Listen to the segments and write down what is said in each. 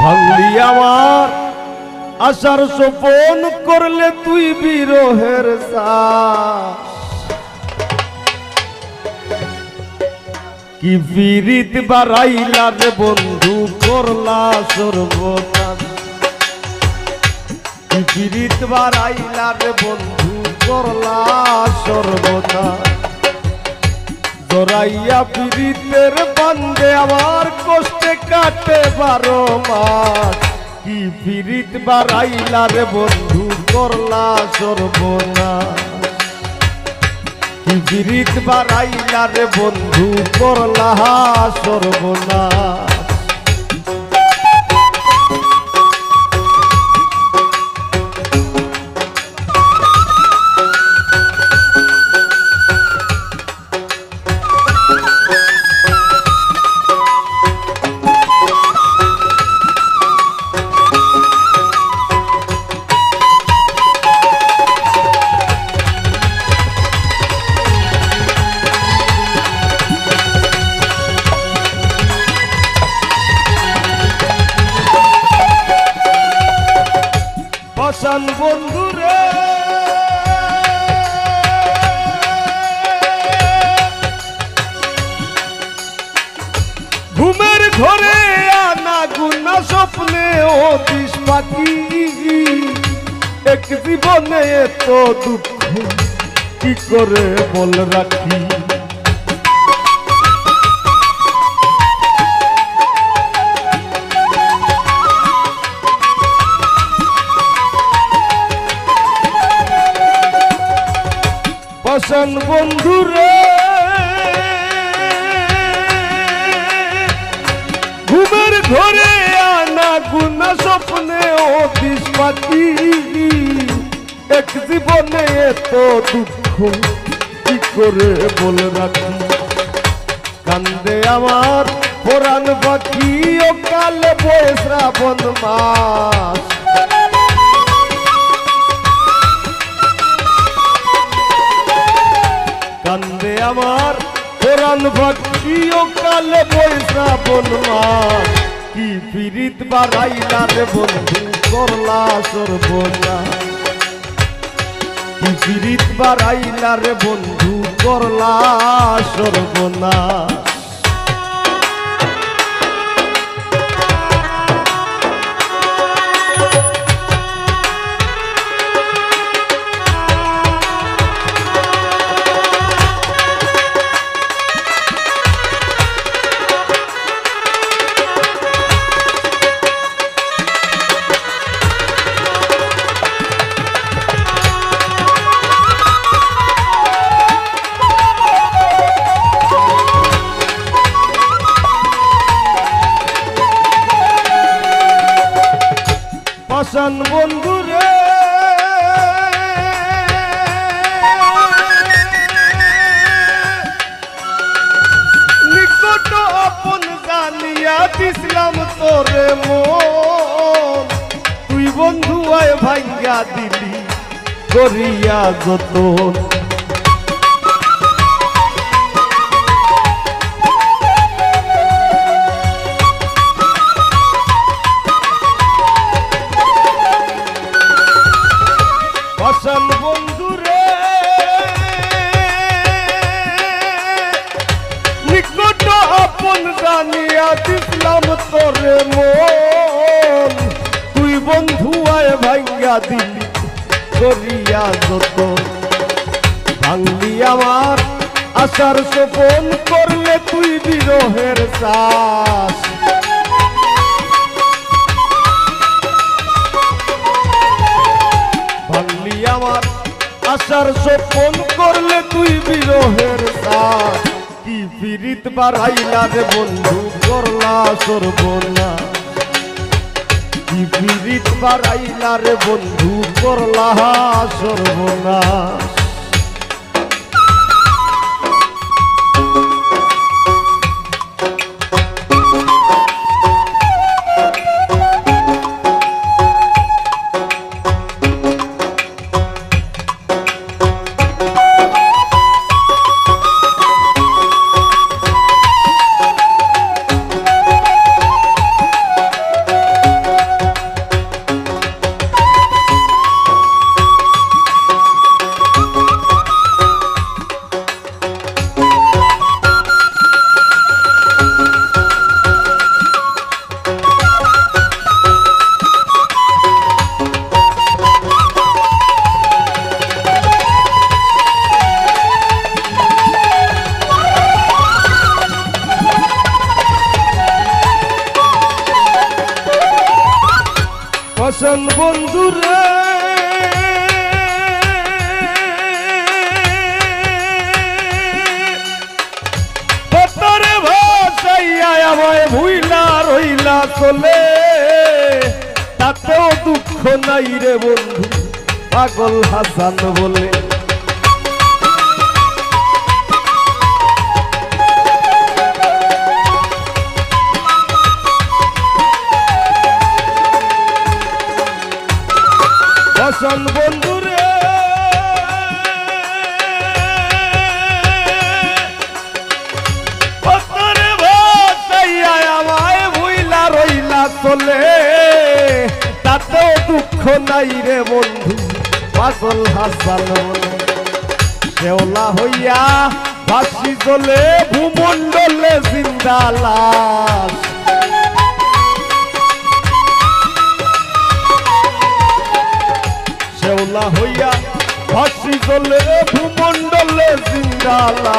ভাঙলি আমার। আশার সোপন করলে তুই বিরহের কি বিরিত বাড়াইলা রে বন্ধু, করলা সর্বনাশ। কি বিরিত বাড়াইলা রে বন্ধু, করলা সর্বনাশ। জরাইয়া পীড়িতের বান্ধে আমার কষ্টে কাটে বারো মাস। কি পীড়িত বাড়াইলা রে বন্ধু, করলা সর্বনা কি পীড়িত বাড়াইলা রে বন্ধু, করলা সর্বনাশ। পাশান বন্ধুরে ঘুমের ঘরে আনা গুনা স্বপ্নে পাখি এক জীবনে এত দুঃখ, কি করে বলে রাখি? কান্দে আমার পুরাণ পাখি ও কালে বয়ে শ্রাবণ মাস। কান্দে আমার। কোরআন ভক্তি ও কালে পয়সা বলমা কি পীড়িত বাড়াইলা রে বন্ধু, করলা সর্বনা কি পীড়িত বাড়াইলা রে বন্ধু, করলা সর্বনা দিছিলাম তোরে মন। তুই বন্ধু আয় ভাঙ্গা দিলি করিয়া যতন। ভাঙ্গা দিলি করিয়া যত। ভাঙলি আমার আশার সোপন করলে তুই বিরহের শ্বাস ভাঙলি আমার আশার সোপন করলে তুই বিরহের সাথ কি পীড়িত বাড়াইলা রে বন্ধু, করলা সর্বনা কি বাড়াইলার বন্ধু করলা সর্বনাশ। বসন বন্ধুরে চলে। তাতেও দুঃখ নাই রে বন্ধু, পাগল হাসান দেওলা হইয়া ভাসি চলে ভূমণ্ডলে শেওলা হইয়া ভাসি চলে ভূমণ্ডলে জিন্দালা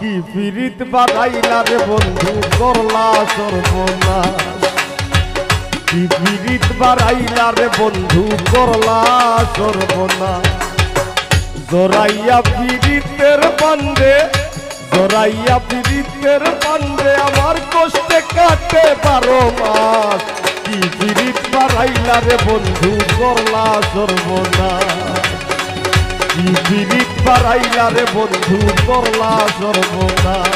কি পিরিত বাড়াইলা রে বন্ধু, করলা সর্বনাশ। কি পিরিত বাড়াইলা রে বন্ধু, করলা সর্বনা জোরাইয়া পিরিতের বান্ধে জোরাইয়া পিরিতের বান্ধে আমার কষ্টে কাটে বারো মাস। কি পিরিত বাড়াইলা রে বন্ধু, করলা সর্বনাশ কি পিরিত বাড়াইলা রে বন্ধু, করলা সর্বনাশ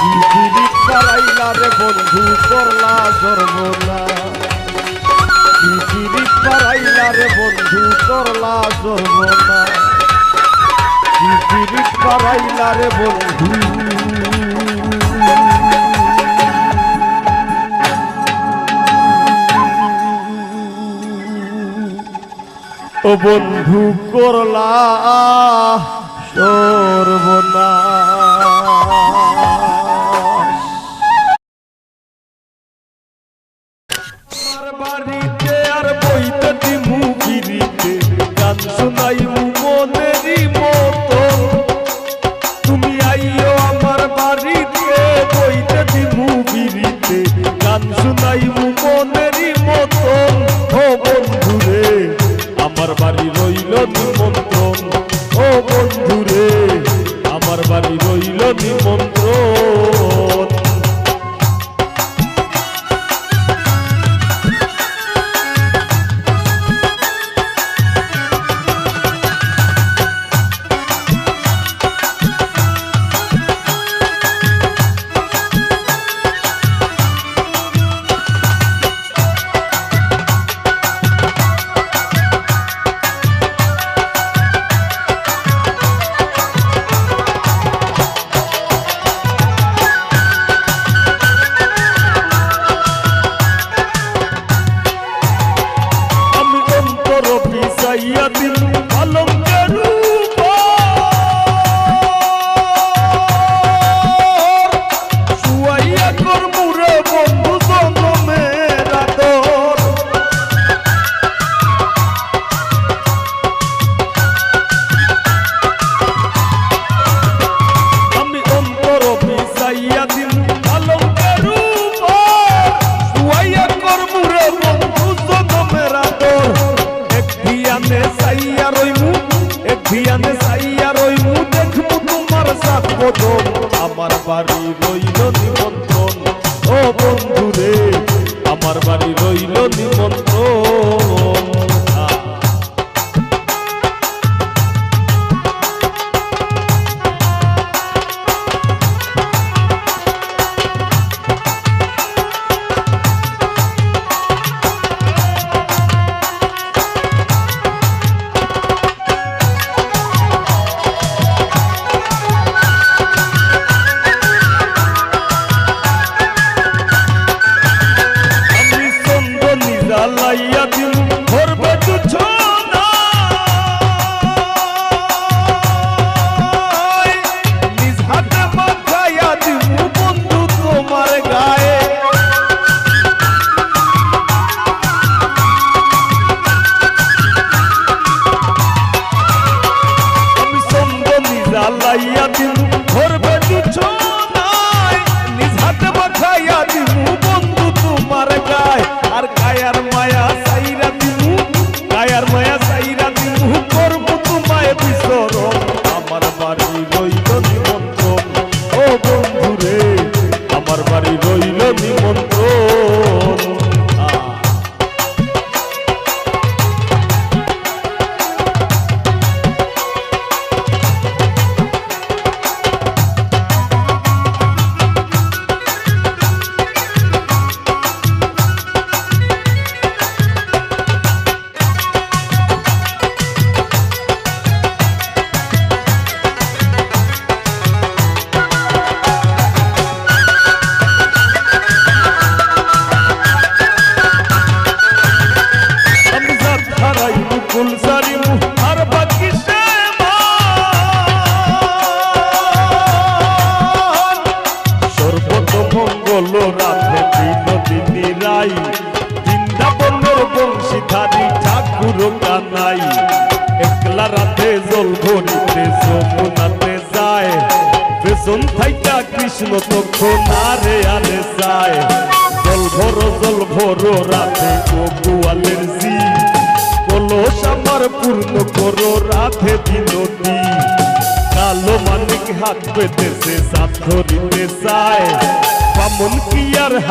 কি পিরিত বাড়াইলা রে বন্ধু, করলা সর্বনাশ কি পিরিত বাড়াইলা রে বন্ধু, করলা সর্বনাশ কি পিরিত বাড়াইলা রে বন্ধু। ও বন্ধু করলা সর্বনাশ রইল নিমন্ত্রণ। আল্লাহ দিন ভরবে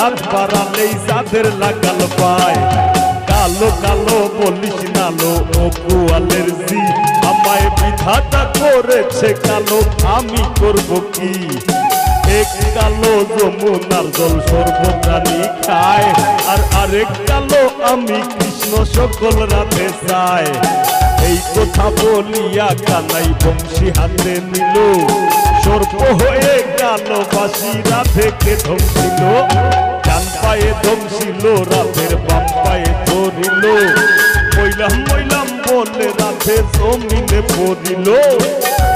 হাত বাড়ালেই যাদের লাগাল পায়। কালো কালো, বলিস নালো ও গোয়ালের জি। আমায় বিধাতা করেছে কালো, আমি করব কি? এক কালো যমুনার জল সর্বপ্রাণী খায়, আর আরেক কালো আমি কৃষ্ণ সকল রাতে চায়। এই কথা বলিয়া কানাই বংশী হাতে নিল। সর্প হয়ে কালো বাসি রাধেকে ধমছিল ডান পায়ে ধমছিল রাধের বাম পায়ে ধরিল। মইলাম মইলাম বলে রাধে জমিনে পড়িল।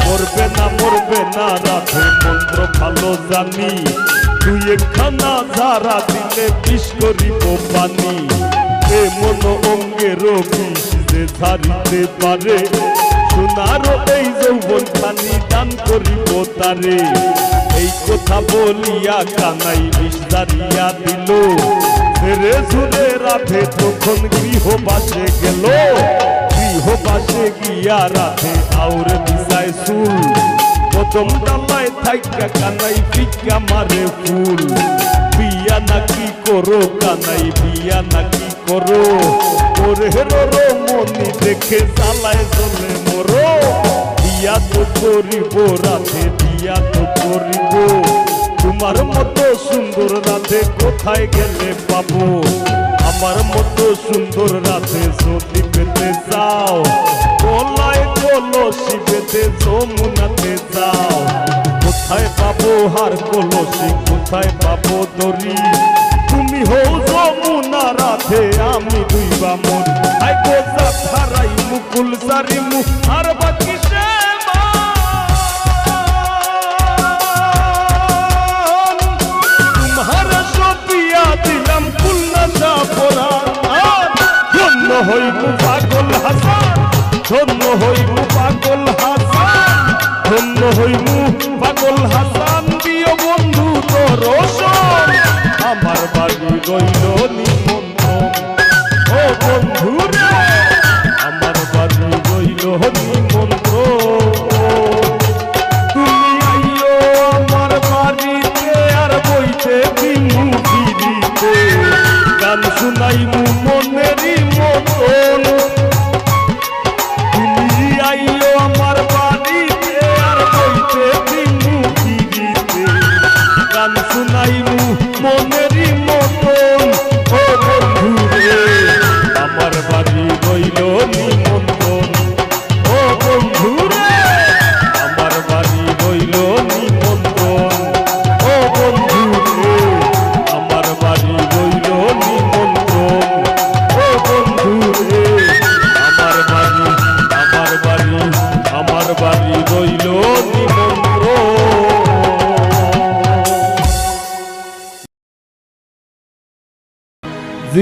মরবে না মরবে না, রাধে মন্ত্র ভালো জানি। তুই একখানা ধারা দিলে বিষ করিব পানি। এ মন অঙ্গের বিষ যে ধারিতে পারে। সোনারও এই যৌবন পানি দান করিব তারে। এই কথা বলিয়া কানাই বিস্তারিয়া দিল। রে সুরে রাধে তখন গৃহবাসে গেল। গৃহবাসে গিয়া রাধে আউর দিশায় চুল। প্রথম ডালায় থাইকা কানাই পিকা মারে ফুল। বিয়া নাকি করো কানাই, বিয়া নাকি করো? ওরে রো মনি দেখে জ্বালায় জলে মরো। বিয়া তো করিব রাধে, বিয়া তো করিব। তোমার মতো সুন্দর রাধে কোথায় গেলে পাবো? আমার মতো সুন্দর রাধে যদি পেতে চাও কলায় কলসি পেতে যমুনাতে যাও। কোথায় পাবো হার কলসি কোথায় পাবো দড়ি? তুমি হও যমুনা, রাধে, আমি দুই বামন। আই গোজা ছাড়াই মুকুল সারি মু আর বাকি তোমার হইব হইব পাগল হাসান দিও বন্ধু তোর আমার বাড়ি রইল শুনাইমু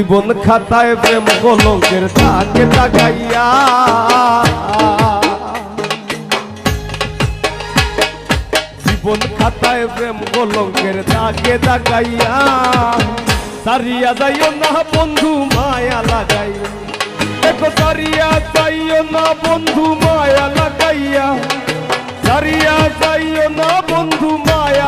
জীবন খাতায় প্রেম কলঙ্কের তাকে তাকাইয়া জীবন খাতায় প্রেম কলঙ্কের তাকে তাকাইয়া সারিয়া যাইও না বন্ধু, মায়া লাগাইয়া। দেখো, সারিয়া যাইও না বন্ধু, মায়া লাগাইয়া। সারিয়া যাইও না বন্ধু, মায়া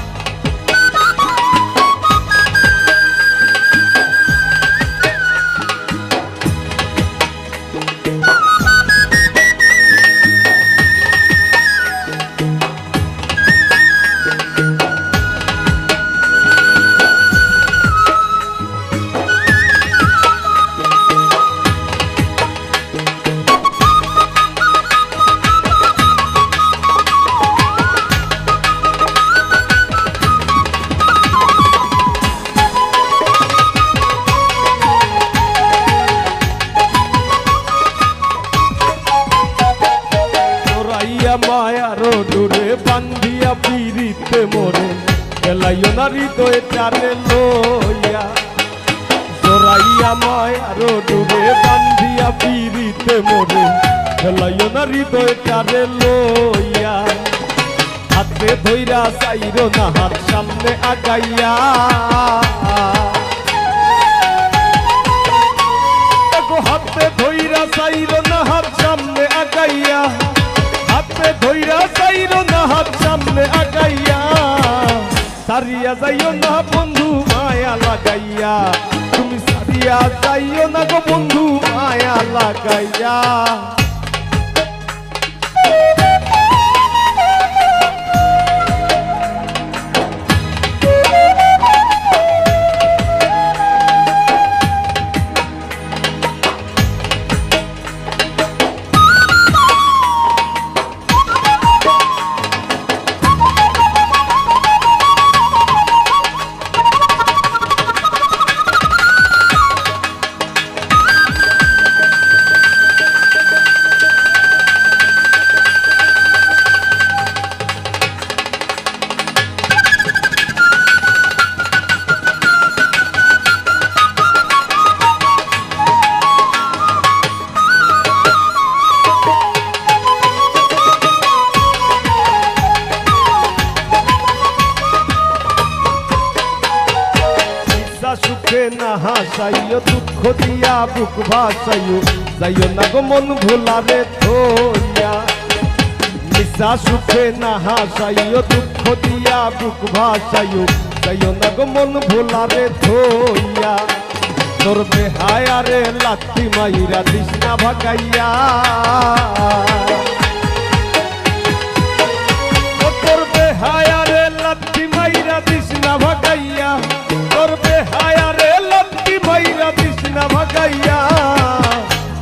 বান্ধিয়া পিড়িতে মোরে খেলাইও না হৃদয়ে টানে লইয়া। জোরাইয়া মায় আরও ডুবে বান্ধিয়া পিড়িতে মোরে খেলাইও না হৃদয়ে টানে লইয়া। হাতে ধইরা চাইরো না, হাত সামনে আগাইয়া। হাতে ধইরা চাইরো না, হাত সামনে আগাইয়া। চাইরো না হাত সামনে আগাইয়া, সারিয়া যাইও না বন্ধু মায়া লাগাইয়া। তুমি সারিয়া যাইও না গো বন্ধু মায়া লাগাইয়া। হাসাইও দুঃখ দিয়া বুক ভাসাইও। যাইও না গো মন ভোলারে থইয়া নিশা সুখে না হাসাইও দুঃখ দিয়া বুক ভাসাইও। যাইও না গো মন ভোলারে থইয়া তোর বেহায়ারে লাত্তি মাইরা দিস ভাগাইয়া।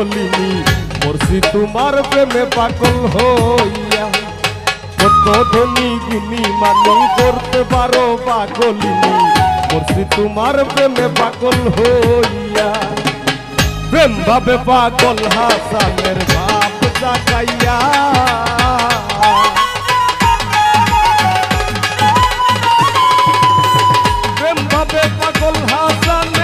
পাগলিনী মরছি তোমার প্রেমে পাগল হইয়া কত ধনী গুণী মানি করতে পারো পাগলিনী মরছি তোমার প্রেমে পাগল হইয়া প্রেম ভাবে পাগল হাসানের বাপ জাগাইয়া প্রেম ভাবে পাগল হাসানের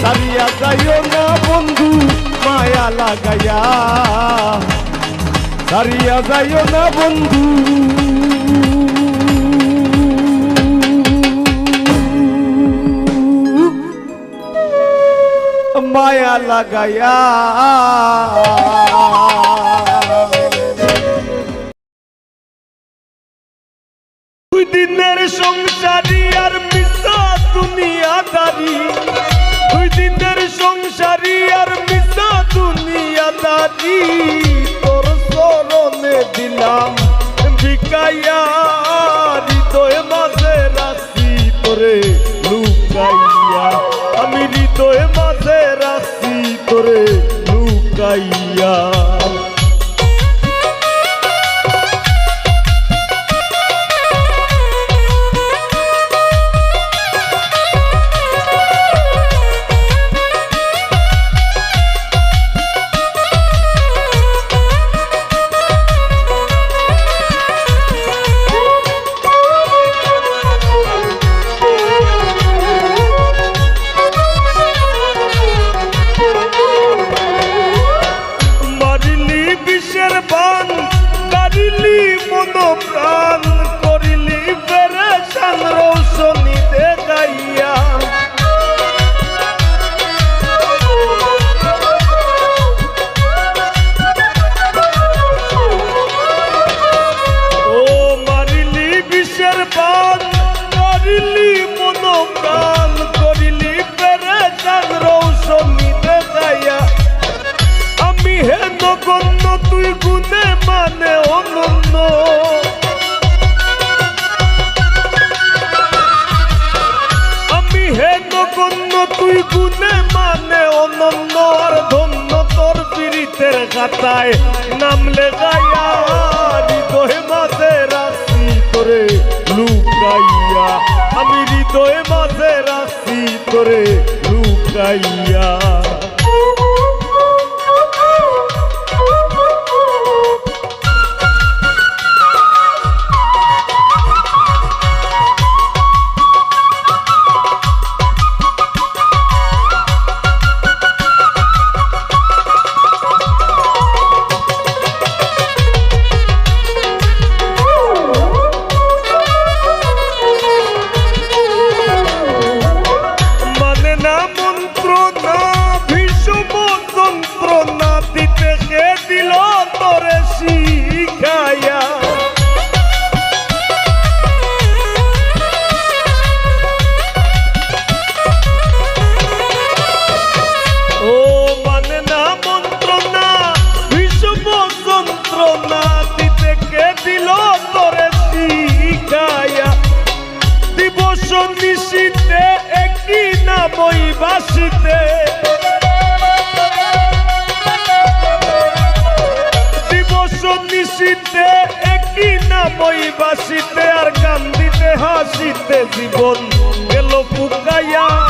সারিয়া যাইও না বন্ধু মায়া লাগাইয়া। সারিয়া যাইও না বন্ধু। মায়া লাগাইয়া। দিনের সংসারী দুনিয়া দারি দুই দিনের সংসারি আর মিশা দুনিয়া দারি তোর সরণে দিলাম ভিকাইয়া, হৃদয় মাঝে রাশি তোরে লুকাইয়া। আমি হৃদয় মাঝে রাশি তোরে লুকাইয়া। পান করিলি মন প্রাণ করিলি পেরে চান রৌসমিতে যাইয়া আমি হে নগণ্য, তুই গুণে মানে অনন্য। আমি হে নগণ্য, তুই গুণে মানে অনন্য। ধন্য তোর পীড়িতের নাম লেখাইয়া হৃদয় মাঝে রাস্তা তোরে লুকাইয়া আমি হৃদয় মাঝে রাখছি তোরে লুকাইয়া। কাঁদিতে আর কান্দিতে হাসিতে জীবন গেল পুকাইয়া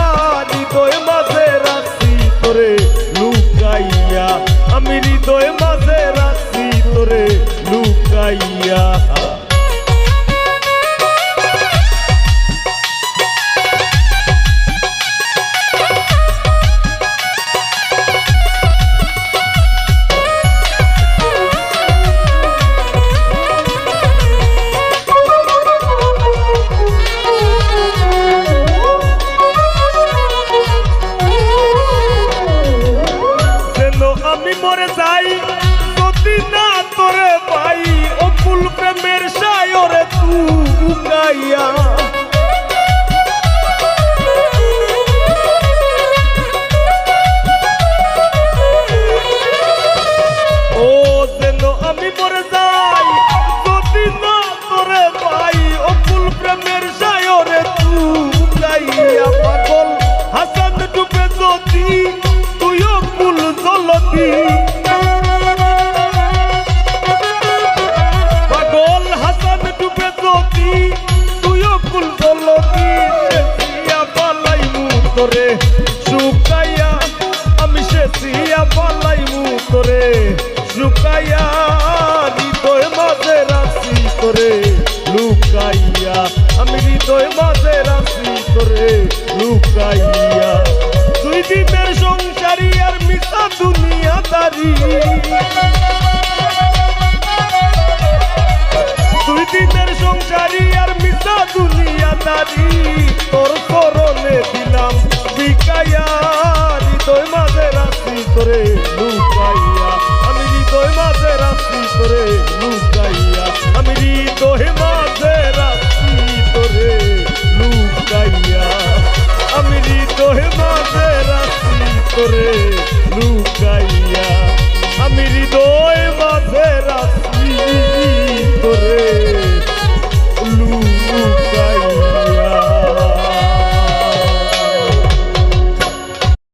লুকাইয়া, আমি হৃদয় মাঝে রাশি তোরে, লুকাইয়া। দুই দিনের সংসারী আর মিশা দুনিয়াদারি। দুই দিনের সংসারী আর মিশা দুনিয়াদারি। তোর করণে দিলাম বিকাইয়া হৃদয় মাঝে রাশি তোরে, লুকাইয়া। তোরে লুকাইয়া আমি হৃদয়ে মাঝে রাখি তোরে লুকাইয়া আমি হৃদয়ে মাঝে রাখি তোরে লুকাইয়া আমি হৃদয় মাঝে রাখি